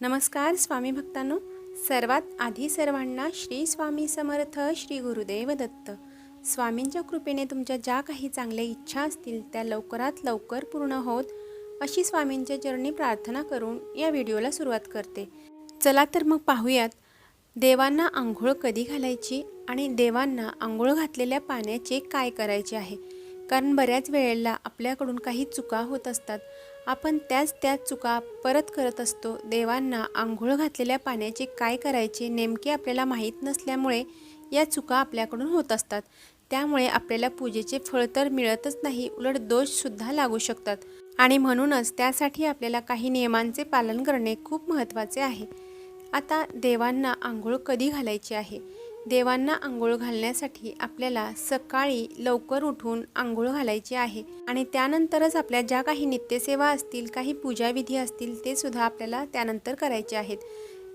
नमस्कार स्वामी भक्तांनो. सर्वात आधी सर्वांना श्री स्वामी समर्थ श्री गुरुदेव दत्त. स्वामींच्या कृपेने तुमच्या ज्या काही चांगल्या इच्छा असतील त्या लवकरात लवकर पूर्ण होत अशी स्वामींच्या चरणी प्रार्थना करून या व्हिडिओला सुरुवात करते. चला तर मग पाहूयात देवांना आंघोळ कधी घालायची आणि देवांना आंघोळ घातलेल्या पाण्याचे काय करायचे आहे? कारण बऱ्याच वेळेला आपल्याकडून काही चुका होत असतात. आपण त्याच त्याच चुका परत करत असतो. देवांना आंघोळ घातलेल्या पाण्याचे काय करायचे नेमके आपल्याला माहीत नसल्यामुळे या चुका आपल्याकडून होत असतात. त्यामुळे आपल्याला पूजेचे फळ तर मिळतच नाही उलट दोषसुद्धा लागू शकतात. आणि म्हणूनच त्यासाठी आपल्याला काही नियमांचे पालन करणे खूप महत्त्वाचे आहे. आता देवांना आंघोळ कधी घालायची आहे? देवांना आंघोळ घालण्यासाठी आपल्याला सकाळी लवकर उठून आंघोळ घालायची आहे. आणि त्यानंतरच आपल्या ज्या काही नित्यसेवा असतील काही पूजाविधी असतील ते सुद्धा आपल्याला त्यानंतर करायचे आहेत.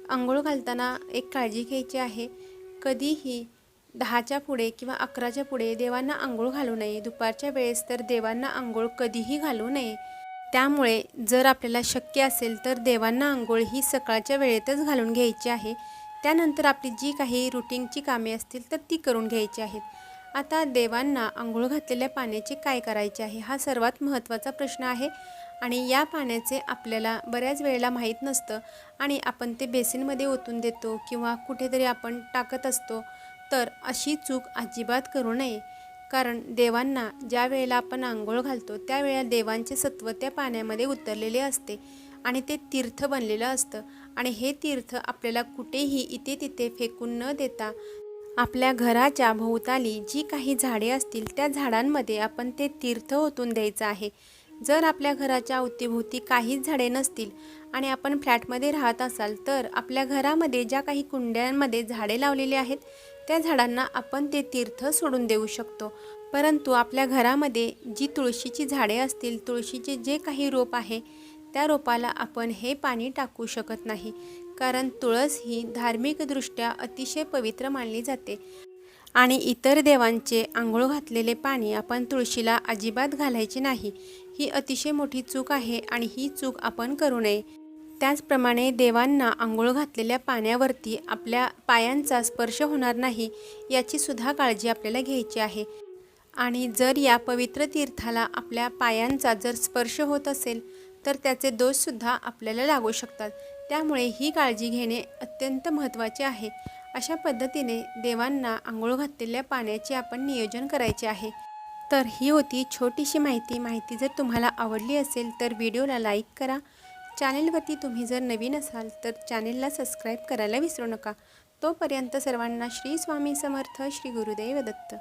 आंघोळ घालताना एक काळजी घ्यायची आहे. कधीही दहाच्या पुढे किंवा अकराच्या पुढे देवांना आंघोळ घालू नये. दुपारच्या वेळेस तर देवांना आंघोळ कधीही घालू नये. त्यामुळे जर आपल्याला शक्य असेल तर देवांना आंघोळ ही सकाळच्या वेळेतच घालून घ्यायची आहे. त्यानंतर आपली जी काही रुटीनची कामे असतील तर ती करून घ्यायची आहेत आता देवांना आंघोळ घातलेल्या पाण्याचे काय करायचे आहे हा सर्वात महत्त्वाचा प्रश्न आहे आणि या पाण्याचे आपल्याला बऱ्याच वेळेला माहीत नसतं आणि आपण ते बेसिनमध्ये ओतून देतो किंवा कुठेतरी आपण टाकत असतो तर अशी चूक अजिबात करू नये. कारण देवांना ज्या वेळेला आपण आंघोळ घालतो त्यावेळेला देवांचे सत्व त्या पाण्यामध्ये उतरलेले असते. आणि ते तीर्थ बनलेलं असतं. आणि हे तीर्थ आपल्याला कुठेही इथे तिथे फेकून न देता आपल्या घराच्या भोवताली जी काही झाडे असतील त्या झाडांमध्ये आपण ते तीर्थ ओतून द्यायचं आहे. जर आपल्या घराच्या अवतीभोवती काहीच झाडे नसतील आणि आपण फ्लॅटमध्ये राहत असाल तर आपल्या घरामध्ये ज्या काही कुंड्यांमध्ये झाडे लावलेली आहेत त्या झाडांना आपण ते तीर्थ सोडून देऊ शकतो. परंतु आपल्या घरामध्ये जी तुळशीची झाडे असतील तुळशीचे जे काही रोप आहे त्या रोपाला आपण हे पाणी टाकू शकत नाही. कारण तुळस ही धार्मिकदृष्ट्या अतिशय पवित्र मानली जाते. आणि इतर देवांचे आंघोळ घातलेले पाणी आपण तुळशीला अजिबात घालायचे नाही. ही अतिशय मोठी चूक आहे आणि ही चूक आपण करू नये. त्याचप्रमाणे देवांना आंघोळ घातलेल्या पाण्यावरती आपल्या पायांचा स्पर्श होणार नाही याची सुद्धा काळजी आपल्याला घ्यायची आहे. आणि जर या पवित्र तीर्थाला आपल्या पायांचा जर स्पर्श होत असेल तर त्याचे दोषसुद्धा आपल्याला लागू शकतात. त्यामुळे ही काळजी घेणे अत्यंत महत्त्वाचे आहे. अशा पद्धतीने देवांना आंघोळ घातलेल्या पाण्याचे आपण नियोजन करायचे आहे. तर ही होती छोटीशी माहिती. माहिती जर तुम्हाला आवडली असेल तर व्हिडिओला लाईक करा. चॅनेलवरती तुम्ही जर नवीन असाल तर चॅनेलला सबस्क्राईब करायला विसरू नका. तोपर्यंत सर्वांना श्री स्वामी समर्थ श्री गुरुदेव दत्त.